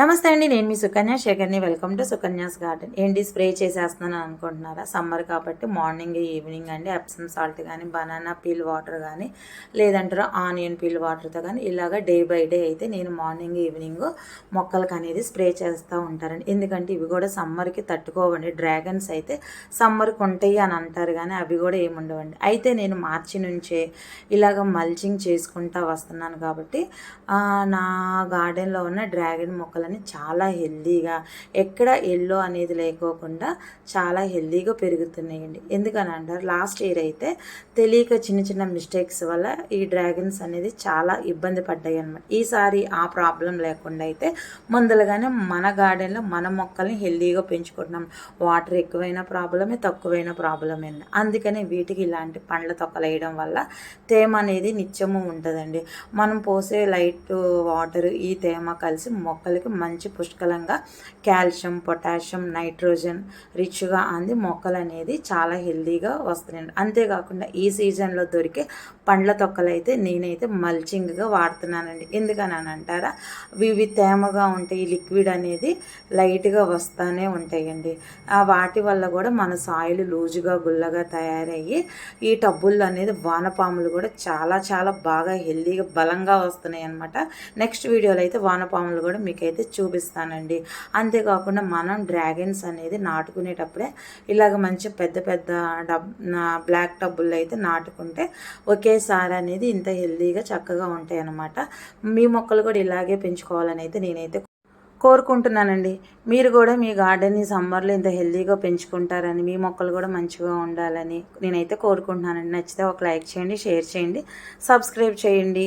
నమస్తే అండి నేను మీ సుకన్య. శేఖర్ని వెల్కమ్ టు సుకన్యాస్ గార్డెన్. ఏంటి స్ప్రే చేసేస్తున్నాను అనుకుంటున్నారా? సమ్మర్ కాబట్టి మార్నింగ్ ఈవినింగ్ అండి. ఎప్సమ్ సాల్ట్ కానీ బనానా పీల్ వాటర్ కానీ లేదంటారా ఆనియన్ పీల్ వాటర్తో కానీ ఇలాగ డే బై డే అయితే నేను మార్నింగ్ ఈవినింగ్ మొక్కలకు అనేది స్ప్రే చేస్తూ ఉంటారండి ఎందుకంటే ఇవి కూడా సమ్మర్కి తట్టుకోవండి. డ్రాగన్స్ అయితే సమ్మర్కి ఉంటాయి అని అంటారు కానీ అవి కూడా ఏముండవండి అయితే నేను మార్చి నుంచే ఇలాగ మల్చింగ్ చేసుకుంటా వస్తున్నాను కాబట్టి నా గార్డెన్లో ఉన్న డ్రాగన్ మొక్కలు మొక్కలని చాలా హెల్దీగా ఎక్కడ ఎల్లో అనేది లేకోకుండా చాలా హెల్దీగా పెరుగుతున్నాయండి. ఎందుకని అంటారు? లాస్ట్ ఇయర్ అయితే తెలియక చిన్న చిన్న మిస్టేక్స్ వల్ల ఈ డ్రాగన్స్ అనేది చాలా ఇబ్బంది పడ్డాయి అనమాట ఈసారి ఆ ప్రాబ్లం లేకుండా అయితే ముందలుగానే మన గార్డెన్లో మన మొక్కల్ని హెల్దీగా పెంచుకుంటున్నాం. వాటర్ ఎక్కువైన ప్రాబ్లమే తక్కువైన ప్రాబ్లమే అందుకనే అందుకని వీటికి ఇలాంటి పండ్ల తొక్కలు వేయడం వల్ల తేమ అనేది నిత్యము ఉంటుందండి. మనం పోసే లైట్ వాటర్ ఈ తేమ కలిసి మొక్కలకి మంచి పుష్కలంగా కాల్షియం పొటాషియం నైట్రోజన్ రిచ్గా అంది. మొక్కలు అనేది చాలా హెల్దీగా వస్తున్నాయండి అంతేకాకుండా ఈ సీజన్లో దొరికే పండ్ల తొక్కలు అయితే నేనైతే మల్చింగ్గా వాడుతున్నానండి. ఎందుకని అని అంటారా? ఇవి తేమగా ఉంటాయి లిక్విడ్ అనేది లైట్గా వస్తూనే ఉంటాయండి. ఆ వాటి వల్ల కూడా మన సాయిల్ లూజుగా గుల్లగా తయారయ్యి ఈ టబ్బుల్లో అనేది వానపాములు కూడా చాలా చాలా బాగా హెల్దీగా బలంగా వస్తున్నాయి అనమాట నెక్స్ట్ వీడియోలో అయితే వానపాములు కూడా మీకైతే చూపిస్తానండి. అంతేకాకుండా మనం డ్రాగన్స్ అనేది నాటుకునేటప్పుడే ఇలాగ మంచి పెద్ద పెద్ద డబ్ బ్లాక్ టబ్బుల్లో అయితే నాటుకుంటే ఒకేసారి అనేది ఇంత హెల్దీగా చక్కగా ఉంటాయి అన్నమాట మీ మొక్కలు కూడా ఇలాగే పెంచుకోవాలని అయితే నేనైతే కోరుకుంటున్నానండి. మీరు కూడా మీ గార్డెన్ని సమ్మర్లో ఇంత హెల్దీగా పెంచుకుంటారని మీ మొక్కలు కూడా మంచిగా ఉండాలని నేనైతే కోరుకుంటున్నానండి. నచ్చితే ఒక లైక్ చేయండి షేర్ చేయండి సబ్స్క్రైబ్ చేయండి.